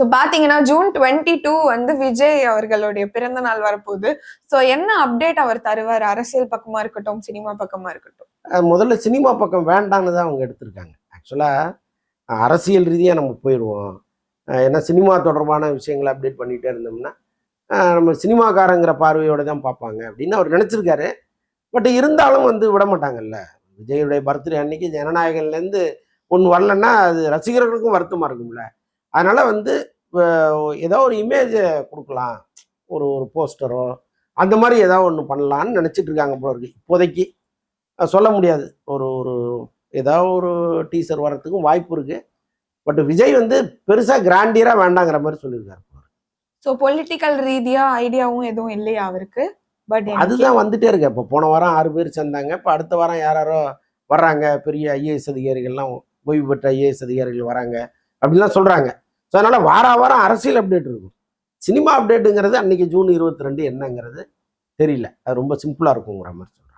So பார்த்தீங்கன்னா June twenty two வந்து விஜய் அவர்களுடைய பிறந்த நாள் வரப்போகுது. ஸோ என்ன அப்டேட் அவர் தருவார்? அரசியல் பக்கமாக இருக்கட்டும் சினிமா பக்கமாக இருக்கட்டும். முதல்ல சினிமா பக்கம் வேண்டான்னு தான் அவங்க எடுத்திருக்காங்க. ஆக்சுவலாக அரசியல் ரீதியாக நம்ம போயிடுவோம். ஏன்னா சினிமா தொடர்பான விஷயங்களை அப்டேட் பண்ணிகிட்டே இருந்தோம்னா நம்ம சினிமாக்காரங்கிற பார்வையோடு தான் பார்ப்பாங்க அப்படின்னு அவர் நினச்சிருக்காரு. பட் இருந்தாலும் வந்து விட மாட்டாங்கல்ல. விஜயுடைய பர்த்டே அன்னைக்கு ஜனநாயகன்லேருந்து ஒன்று வரலன்னா அது ரசிகர்களுக்கும் வருத்தமாக இருக்கும்ல. அதனால் வந்து ஏதோ ஒரு இமேஜை கொடுக்கலாம். ஒரு ஒரு போஸ்டரோ அந்த மாதிரி ஏதோ ஒன்று பண்ணலான்னு நினச்சிட்டு இருக்காங்க போல இருக்கு. இப்போதைக்கு சொல்ல முடியாது. ஒரு ஒரு ஏதாவது ஒரு டீசர் வர்றதுக்கும் வாய்ப்பு இருக்கு. பட் விஜய் வந்து பெருசா கிராண்டியரா வேண்டாங்கிற மாதிரி சொல்லியிருக்காரு ஸோ பொலிட்டிக்கல் ரீதியா ஐடியாவும் எதுவும் இல்லையா அவருக்கு? பட் அதுதான் வந்துட்டே இருக்கு. இப்போ போன வாரம் ஆறு பேர் சேர்ந்தாங்க. இப்போ அடுத்த வாரம் யார் வர்றாங்க. பெரிய ஐஏஎஸ் அதிகாரிகள்லாம் ஓய்வு பெற்ற ஐஏஎஸ் அதிகாரிகள் வராங்க. அப்படிலாம் சொல்றாங்க. ஸோ அதனால் வார வாரம் அரசியல் அப்டேட் இருக்கும். சினிமா அப்டேட்டுங்கிறது அன்னைக்கு ஜூன் இருபத்தி ரெண்டு என்னங்கிறது தெரியல. அது ரொம்ப சிம்பிளாக இருக்குங்கிற மாதிரி சொல்கிறேன்